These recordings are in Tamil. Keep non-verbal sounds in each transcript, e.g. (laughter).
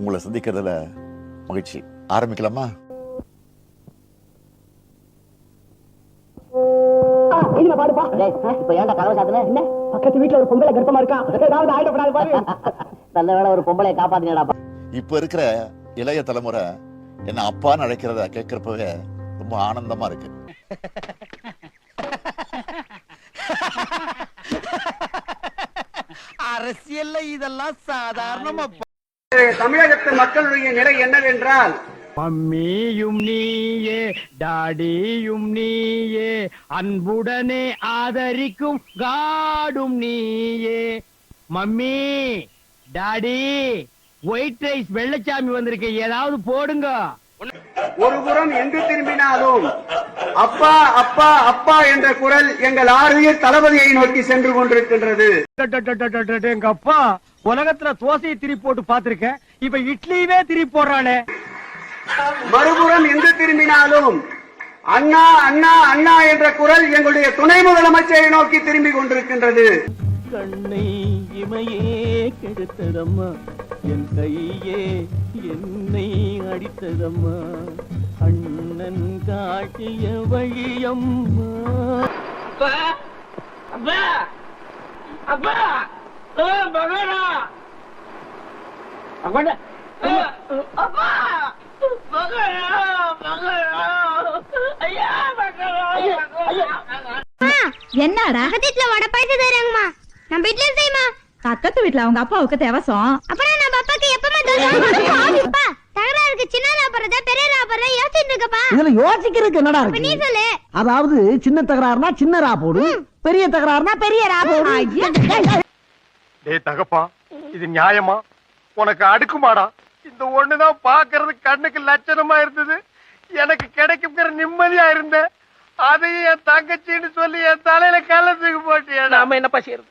உங்களை சந்திக்கிறதுல மகிழ்ச்சி. ஆரம்பிக்கலாமா? இனிமே பாடுப்பா. டேய், இப்ப ஏன்டா கதவை சாத்துன? என்ன? பக்கத்து வீட்டுல ஒரு பொம்பளை கர்ப்பமா இருக்கான் ஏதாவது ஆயிடப்படாது பாரு. (laughs) நல்ல வேளை ஒரு பொம்பளை காப்பாத்தினடா. இப்ப இருக்கிற இளைய தலைமுறை என்ன அப்பான்னு அழைக்கிறத கேட்கிறப்பவே ரொம்ப ஆனந்தமா இருக்கு. (laughs) அரசியல்ல இதெல்லாம் சாதாரணமா தமிழகத்து மக்களுடைய நிலை என்னவென்றால் மம்மியும் நீயே டாடியும் நீயே அன்புடனே ஆதரிக்கும் காடும் நீயே. Mummy daddy white rice Vellachami வந்திருக்கு. ஏதாவது போடுங்க. ஒருபுறம் எங்கு திரும்பினாலும் அப்பா அப்பா அப்பா என்ற குரல் எங்கள் ஆறுயிர் தளபதியை நோக்கி சென்று கொண்டிருக்கின்றது. எங்க அப்பா உலகத்துல தோசையை திரி போட்டு பாத்திருக்கேன் இப்ப இட்லியவே திரி போடுறானே. மறுபுறம் எங்கு திரும்பினாலும் அண்ணா அண்ணா அண்ணா என்ற குரல் எங்களுடைய துணை முதலமைச்சரை நோக்கி திரும்பி கொண்டிருக்கின்றது. கண்ணை மகிமையே கெடுத்ததம்மா. என் கையே என்னை அடித்ததம்மா. அண்ணன் காட்டிய வழியம்மா அப்பா அப்பா அப்பா மகனா வடை பாய்ச்சி தராங்கம்மா நம்ம வீட்டுல செய்யுமா? பக்கத்து வீட்ல அவங்க அப்பாவுக்கு தேவசம். அப்புறம் நம்ம அப்பாக்கு எப்பமா தருவாங்கப்பா தகராறுக்கு சின்ன லாபறதா பெரிய லாபறதா யோசிச்சுட்டு இருக்கப்பா இதுல யோசிக்கிறதுக்கு என்னடா இப்ப நீ சொல்லு. அதாவது சின்ன தகராறுனா சின்ன ரா போடு பெரிய தகராறுனா பெரிய ரா போடு. டேய் தகப்பா இது நியாயமா? உனக்கு அடுக்குமாடா? இந்த ஒண்ணுதான் பாக்குறது கண்ணுக்கு லட்சணமா இருந்தது. எனக்கு கிடைக்குங்கிற நிம்மதியா இருந்தேன். அதையும் என் தங்கச்சின்னு சொல்லி என் தலையில கலத்துக்கு போட்டியா நாம என்னப்பா செய்யறது?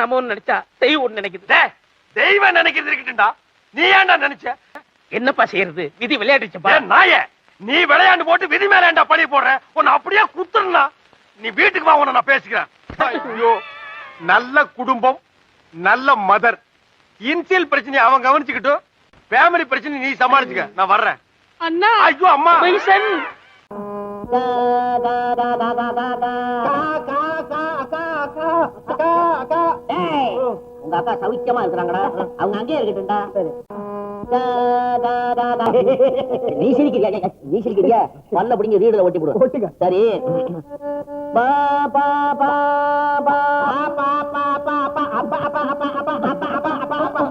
நாம ஒண்ணு நினைச்சா தெய்வம் ஒண்ணு நினைக்குது தெய்வம் நினைக்கிறது இருக்கட்டும்டா. நீ ஏன்டா நினைச்ச? என்னப்பா செய்யறது? விதி விளையாடுச்சுப்பா நாயே நீ விளையாண்டு போட்டு விதி மேல ஏன்டா பழி போடுற? உன்னை அப்படியே குத்துறா நீ வீட்டுக்கு வா உன்னை நான் பேசிக்கிறேன். ஐயோ நல்ல குடும்பம் நல்ல மதர் இன்சியல் பிரச்சனை அவன் கவனிச்சுக்கிட்டும் ஃபேமிலி பிரச்சனை நீ சமாளிச்சுக்க. நான் வர்றேன். அண்ணா. ஐயோ அம்மா மைசன் டேய், உங்க அக்கா சௌக்கியமா இருக்கிறாங்கடா அவங்க அங்கேயே இருக்கட்டும்டா நீ சிரிக்கிறியா நீ சிரிக்கிறியா பல்ல பிடிங்க ஒட்டி போடு சரி பா பா பா பா பா பா பா பா அப்பா அப்பா அப்பா அப்பா அப்பா அப்பா அப்பா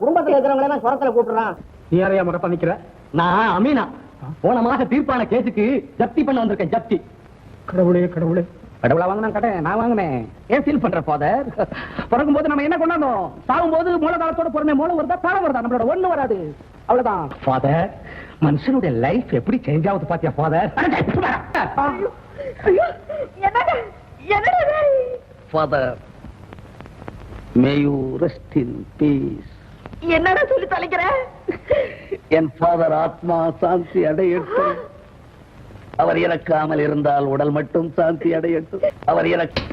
குடும்பத்துல இருக்கிறவங்களே சுரத்துல கூப்பிடுறான் நீ முறை பண்ணிக்கிற நான் அமீனா போன மாச தீர்ப்பான கேஸுக்கு ஜப்தி பண்ண வந்திருக்கேன் ஜப்தி. கடவுளே கடவுளே. கடவுளா வாங்கினா கடை நான் வாங்கினேன். ஏன் ஃபீல் பண்ற ஃபாதர். பிறக்கும் போது நம்ம என்ன கொண்டாந்தோம் சாகும் போது மூலகாலத்தோட பொறுமை மூலம் வருதா தாளம் வருதா? நம்மளோட ஒண்ணு வராது. அவ்வளவுதான். ஃபாதர் மனுஷனுடைய லைஃப் எப்படி சேஞ்ச் ஆகுது பாத்தியா father? Father may you rest in peace என்னடா சொல்லி தொலைக்கிற? என் ஃபாதர் ஆத்மா சாந்தி அடையட்டும். அவர் இறக்காமல் இருந்தால் உடல் மட்டும் சாந்தி அடையட்டும். அவர் இறக்க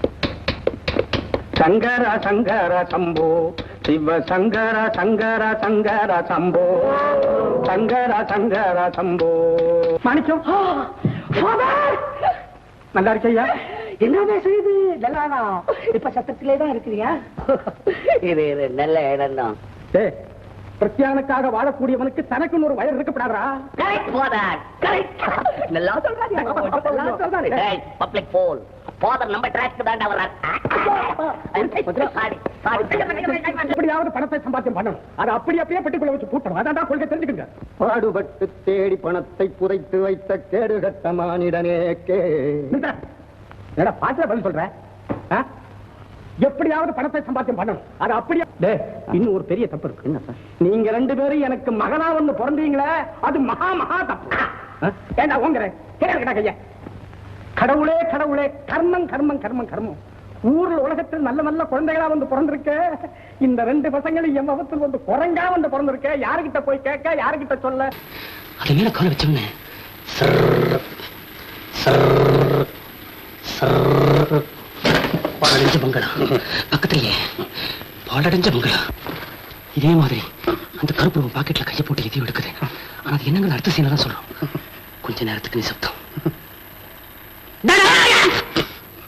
சங்கர சங்கர சம்போ. சிவ சங்கர சங்கர சங்கர சம்போ. சங்கர சங்கர சம்போ. மாணிக்கம் நல்லா இருக்கையா? என்ன செய்யுது நல்லானா இப்ப சத்தத்திலே தான் இருக்கிறியா? இது இது நல்ல இடம் தான் பிரத்யானுக்காக வாழக்கூடியவனுக்கு தனக்குன்னு ஒரு வயல் இருக்கப்படாதா கரெக்ட் ஃபாதர் கரெக்ட் நல்லா சொல்றாரு நல்லா சொல்றாரு டேய் பப்ளிக் போல் ஃபாதர் நம்ம ட்ராக் தான்டா வர்றார் சாரி சாரி எப்படியாவது பணத்தை சம்பாத்தியம் பண்ணணும் அதை அப்படி அப்படியே பெட்டிக்குள்ள வச்சு பூட்டணும் அதான் கொள்கை தெரிஞ்சுக்கங்க பாடுபட்டு தேடி பணத்தை புதைத்து வைத்த கேடுகட்ட மானிடனே கே என்னடா பாட்டுல பதில் சொல்ற? எப்படியாவது பணத்தை சம்பாத்தியம் பண்ணணும். அது அப்படியே டேய், இன்னும் ஒரு பெரிய தப்பு இருக்கு. என்ன நீங்க ரெண்டு பேரும் எனக்கு மகனா ஒண்ணு பிறந்தீங்களே அது மகா மகா தப்பு? ஏண்டா ஓங்குற? கேட்க கையா. கடவுளே கடவுளே கர்மம் கர்மம் கர்மம் கர்மம். ஊர்ல உலகத்தில் நல்ல நல்ல குழந்தைகளா வந்து பிறந்திருக்க. இந்த ரெண்டு பசங்களும் என் முகத்தில் வந்து குரங்கா வந்து பிறந்திருக்க. யாருகிட்ட போய் கேட்க யாருகிட்ட சொல்ல? அது மேல கால வச்சோம்னே. பாழடைஞ்ச பங்களா. பக்கத்துலயே பாழடைஞ்ச பங்களா. இதே மாதிரி அந்த கருப்பு பாக்கெட்ல கையை போட்டு எதையும் எடுக்குது. ஆனா அது என்னங்கிற அடுத்த சீனை தான் சொல்றோம். கொஞ்ச நேரத்துக்கு நீ சத்தம்.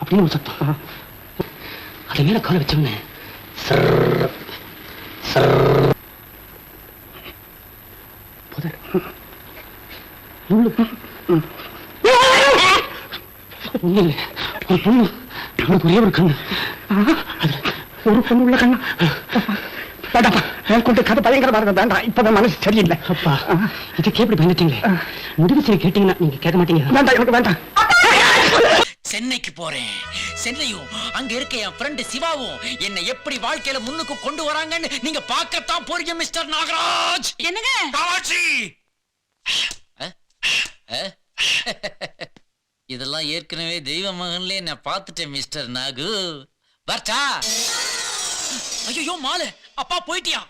அப்படின்னு ஒரு சத்தம். அது மேல காலை வச்சோன்னே சர்ர, சர்ர. புதர். முள்ளு. ஒரு பொண்ணு. அவனுக்கு ஒரே ஒரு கண்ணு. ஒரு பொண்ணு உள்ள கண்ணா வேண்டாப்பா கதை பயங்கரமா இருந்த வேண்டாம் இப்பதான் மனசு சரியில்லை. அப்பா இதுக்கு எப்படி பயந்துட்டீங்களே? முடிவு செய்ய கேட்டீங்கன்னா நீங்க கேட்க மாட்டீங்க. வேண்டாம் எனக்கு வேண்டாம். சென்னைக்கு போறேன். சென்னையும் அங்க இருக்க என் ஃப்ரெண்டு சிவாவும் என்னை எப்படி வாழ்க்கையில முன்னுக்கு கொண்டு வராங்கன்னு நீங்க பார்க்கத்தான் போறீங்க மிஸ்டர் நாகராஜ். என்னங்க? காமாட்சி. இதெல்லாம் ஏற்கனவே தெய்வ மகன்ல நான் பார்த்துட்டேன் மிஸ்டர் நாகு. வரட்டா ஐயோ மாலு அப்பா போயிட்டியா?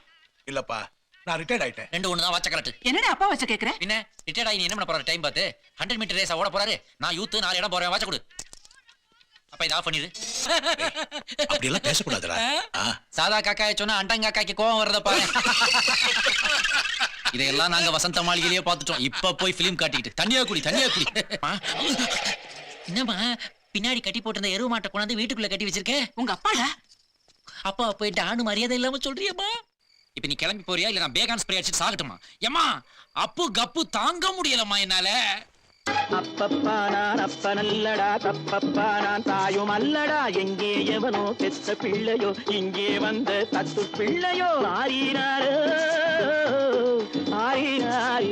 இல்லப்பா நான் ரிட்டையர்ட் ஆயிட்டேன். ரெண்டு ஒண்ணு தான் வாச்ச கலட்டு. என்னடா அப்பா வச்ச கேக்குற? பின்ன ரிட்டையர்ட் ஆகி நீ என்ன பண்ண போற? டைம் பார்த்து ஹண்ட்ரட் மீட்டர் ரேஸ் ஓட போறாரு. நான் யூத் நாலு இடம் போறேன் வாச்ச கொடு. அப்ப இதை ஆஃப் பண்ணிடு அப்படி எல்லாம் பேசக்கூடாதுடா சாதா காக்காய சொன்னா அண்டங்காக்காய்க்கு கோவம் வரத பாரு (laughs) இதையெல்லாம் நாங்க வசந்த மாளிகையிலேயே பார்த்துட்டோம். இப்ப போய் பிலிம் காட்டிக்கிட்டு. தண்ணியா குடி தண்ணியா குடி. என்னம்மா? பின்னாடி கட்டி போட்டிருந்த எருவு மாட்டை கொண்டாந்து வீட்டுக்குள்ள கட்டி வச்சிருக்க? உங்க அப்பாடா? அப்பா போயிட்டு ஆணு மரியாதை இல்லாம சொல்றியம்மா? இப்ப நீ கிளம்பி போறியா? இல்ல நான் பேகான் ஸ்ப்ரே அடிச்சு சாகட்டுமா? ஏம்மா அப்பு கப்பு தாங்க முடியலம்மா என்னால. அப்பப்பா நான் அப்ப நல்லடா தப்பப்பா நான் தாயும் அல்லடா. எங்கே எவனோ பெத்த பிள்ளையோ இங்கே வந்த தத்து பிள்ளையோ ஆறினாரோ ஆயினார்